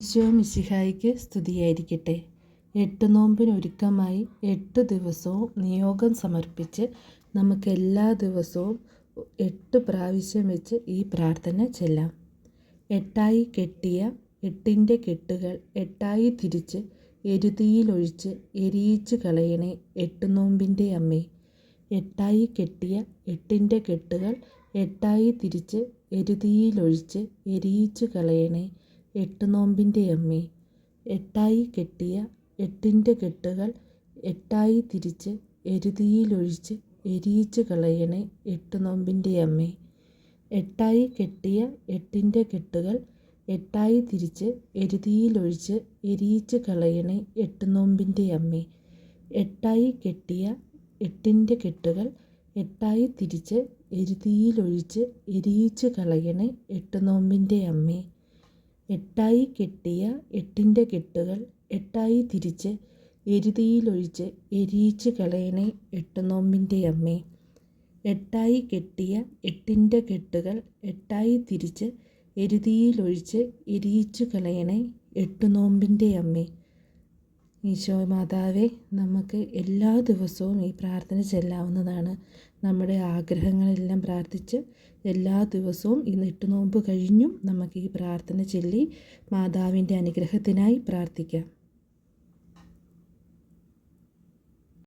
ഈശോ മിശിഹായിക്ക് സ്തുതിയായിരിക്കട്ടെ. എട്ട് നോമ്പിനൊരുക്കമായി എട്ട് ദിവസവും നിയോഗം സമർപ്പിച്ച് നമുക്ക് എല്ലാ ദിവസവും എട്ട് പ്രാവശ്യം വെച്ച് ഈ പ്രാർത്ഥന ചെല്ലാം. എട്ടായി കെട്ടിയ എട്ടിന്റെ കെട്ടുകൾ എട്ടായി തിരിച്ച് എരുതിയിലൊഴിച്ച് എരിയിച്ച് കളയണേ എട്ട് നോമ്പിന്റെ അമ്മേ. എട്ടായി കെട്ടിയ എട്ടിന്റെ കെട്ടുകൾ എട്ടായി തിരിച്ച് എരുതിയിലൊഴിച്ച് എരിയിച്ച് കളയണേ എട്ട് നോമ്പിന്റെ അമ്മേ എട്ടായി കെട്ടിയ എട്ടിന്റെ കെട്ടുകൾ എട്ടായി തിരിച്ച് എരുതിയിലൊഴിച്ച് എരിയിച്ച് കളയണേ എട്ട് നോമ്പിന്റെ അമ്മേ എട്ടായി കെട്ടിയ എട്ടിന്റെ കെട്ടുകൾ എട്ടായി തിരിച്ച് എരുതിയിലൊഴിച്ച് എരിയിച്ച് കളയണേ എട്ട് നോമ്പിന്റെ അമ്മേ എട്ടായി കെട്ടിയ എട്ടിന്റെ കെട്ടുകൾ എട്ടായി തിരിച്ച് എരുതിയിലൊഴിച്ച് എരിയിച്ച് കളയണേ എട്ട് നോമ്പിന്റെ അമ്മേ എട്ടായി കെട്ടിയ എട്ടിന്റെ കെട്ടുകൾ എട്ടായി തിരിച്ച് എരുതിയിലൊഴിച്ച് എരിയിച്ച് കളയണേ എട്ട് നോമ്പിന്റെ അമ്മേ. എട്ടായി കെട്ടിയ എട്ടിന്റെ കെട്ടുകൾ എട്ടായി തിരിച്ച് എരുതിയിലൊഴിച്ച് എരിയിച്ച് കളയണേ എട്ട് നോമ്പിന്റെ അമ്മേ. ഈശോ മാതാവെ നമുക്ക് എല്ലാ ദിവസവും ഈ പ്രാർത്ഥന ചെല്ലാവുന്നതാണ്. നമ്മുടെ ആഗ്രഹങ്ങളെല്ലാം പ്രാർത്ഥിച്ച് എല്ലാ ദിവസവും ഈ നെട്ടുനോമ്പ് കഴിഞ്ഞും നമുക്ക് ഈ പ്രാർത്ഥന ചൊല്ലി മാതാവിന്റെ അനുഗ്രഹത്തിനായി പ്രാർത്ഥിക്കാം.